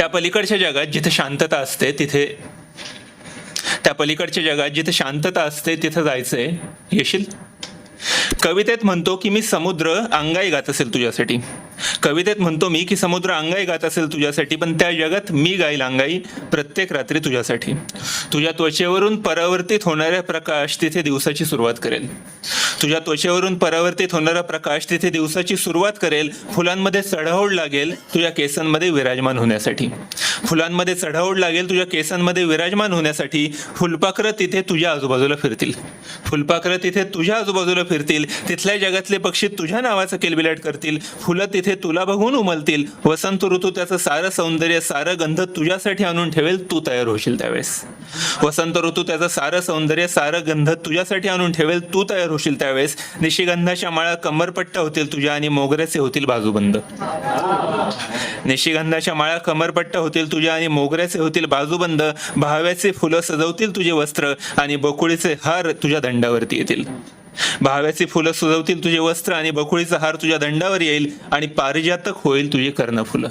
त्या पलीकडच्या जगात जिथे शांतता असते तिथे त्या पलीकडच्या जगात जिथे शांतता असते तिथं जायचंय. येशील? कवितेत म्हणतो की मी समुद्र अंगाई गात असेल तुझ्यासाठी. कवितेत म्हणतो मी की समुद्र अंगाई गात असेल तुझ्यासाठी पण त्या जगात मी गाईल अंगाई प्रत्येक रात्री तुझ्यासाठी. तुझ्या त्वचेवरून परावर्तित होणाऱ्या प्रकाश तिथे दिवसाची सुरुवात करेल. तुझ्या त्वचेवरून परावर्तित होणारा प्रकाश तिथे दिवसाची सुरुवात करेल फुलांमध्ये चढाओढ लागेल तुझ्या केसांमध्ये विराजमान होण्यासाठी. फुलांमध्ये चढाओढ लागेल तुझ्या केसांमध्ये विराजमान होण्यासाठी फुलपाखरं तिथे तुझ्या आजूबाजूला फिरतील. फुलपाखरं तिथे तुझ्या आजूबाजूला फिरतील तिथल्या जगातले पक्षी तुझ्या नावाचं केलबिलाट करतील फुलं तिथे तुला बघून उमलतील. वसंत ऋतू त्याचं सारं सौंदर्य सारं गंध तुझ्यासाठी आणून ठेवेल तू तयार होशील त्यावेळेस. वसंत ऋतू त्याचं सारं सौंदर्य सारं गंध तुझ्यासाठी आणून ठेवेल तू तयार होशील त्यावेळेस. निशिगंधाच्या माळा कमरपट्टा होतील तुझ्या आणि मोगऱ्याचे होतील बाजूबंद. निशिगंधाच्या माळा कमरपट्टा होतील तुझ्या आणि मोगऱ्याचे होतील बाजूबंद भाव्याचे फुलं सजवतील तुझे वस्त्र आणि बकुळीचे हार तुझ्या दंडावरती येतील. भाव्याची फुलं सजवतील तुझे वस्त्र आणि बकुळीचा हार तुझ्या दंडावर येईल आणि पारिजातक होईल तुझी कर्णफुलं.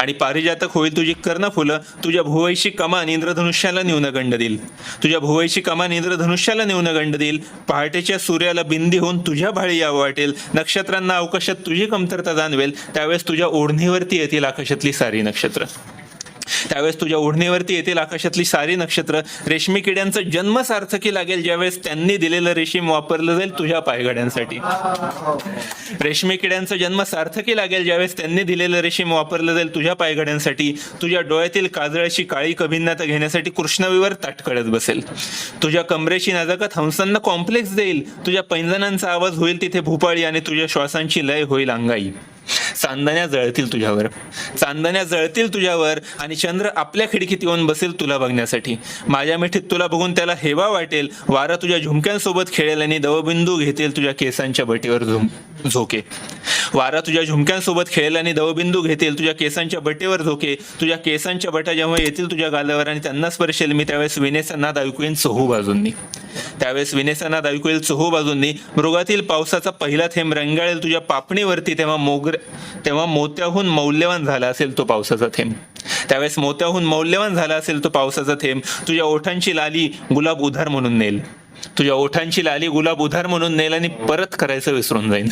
आणि पारिजातक होईल तुझी कर्णफुलं तुझ्या भुवैशी कमान इंद्रधनुष्याला न्यूनगंड देईल. तुझ्या भुवैशी कमान इंद्रधनुष्याला न्यूनगंड देईल. पहाटेच्या सूर्याला बिंदी होऊन तुझ्या भाळी यावं वाटेल. नक्षत्रांना अवकाशात तुझी कमतरता जाणवेल. त्यावेळेस तुझ्या ओढणीवरती येतील आकाशातली सारी नक्षत्र. त्यावेळेस तुझ्या ओढणीवरती येतील आकाशातली सारी नक्षत्र. रेशमी किड्यांचं जन्म सार्थकी लागेल. ज्यावेळेस त्यांनी दिलेलं रेशीम वापरलं जाईल तुझ्या पायगड्यांसाठी. रेशमी किड्यांचा जन्म सार्थकी लागेल. ज्यावेळेस त्यांनी दिलेलं रेशीम वापरलं जाईल तुझ्या पायगड्यांसाठी. तुझ्या डोळ्यातील काजळाची काळी कभिन्नता घेण्यासाठी कृष्णवीवर ताटकळत बसेल. तुझ्या कमरेची नजाकत हंसांना कॉम्प्लेक्स देईल. तुझ्या पैंजणांचा आवाज होईल तिथे भूपाळी आणि तुझ्या श्वासांची लय होईल अंगाई. चांदण्या जळतील तुझ्यावर. चांदण्या जळतील तुझ्यावर आणि चंद्र आपल्या खिडकीत येऊन बसेल तुला बघण्यासाठी. माझ्या मिठीत तुला बघून त्याला हेवा वाटेल. वारा तुझ्या झुमक्यांसोबत खेळेल आणि दवबिंदू घेतील तुझ्या केसांच्या बटीवर झुम झोके. वारा तुझ्या झुमक्यांसोबत खेळेल आणि दवबिंदू घेतील. तुझ्या केसांच्या बटेवर झोके. तुझ्या केसांच्या बटा जेव्हा येतील तुझ्या गालावर आणि त्यांना स्पर्शेल. मी त्यावेळेस विनेचा नाद ऐकू येईन बाजूंनी त्यावेळेस विनेचा नाद चहू बाजूंनी मृगातील पावसाचा पहिला थेंब रंगाळेल तुझ्या पापणीवरती तेव्हा मोगर तेव्हा मोत्याहून मौल्यवान झाला असेल तो पावसाचा थेंब. त्यावेळेस मोत्याहून मौल्यवान झाला असेल तो पावसाचा थेंब. तुझ्या ओठांची लाली गुलाब उधार म्हणून नेल. तुझ्या ओठांची लाली गुलाब उधार म्हणून नेल आणि परत करायचं विसरून जाईन.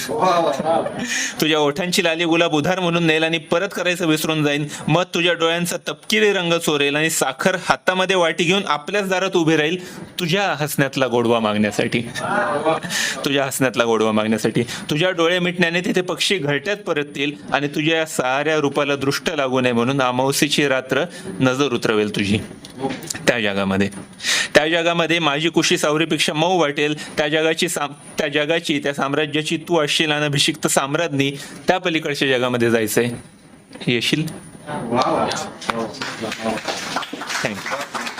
तुझ्या ओठांची लाली गुलाब उधार म्हणून नेल आणि परत करायचं विसरून जाईन. मग तुझ्या डोळ्यांचा तपकिरी रंग चोरेल आणि साखर हातामध्ये वाटी घेऊन आपल्याच दारात उभी राहील तुझ्या हसण्यातला गोडवा मागण्यासाठी. तुझ्या हसण्यातला गोडवा मागण्यासाठी. तुझ्या डोळे मिटण्याने तिथे पक्षी घरट्यात परततील आणि तुझ्या साऱ्या रूपाला दृष्ट लागू नये म्हणून अमावस्येची रात्र नजर उतरवेल तुझी. त्या जगामध्ये. त्या जगामध्ये माझी कुशी सावरीपेक्षा मऊ वाटेल. त्या जगाची साम त्या जगाची त्या साम्राज्याची तू असशील अनभिषिक्त साम्राज्ञी त्या पलीकडच्या जगामध्ये जायचंय. येशील? थँक्यू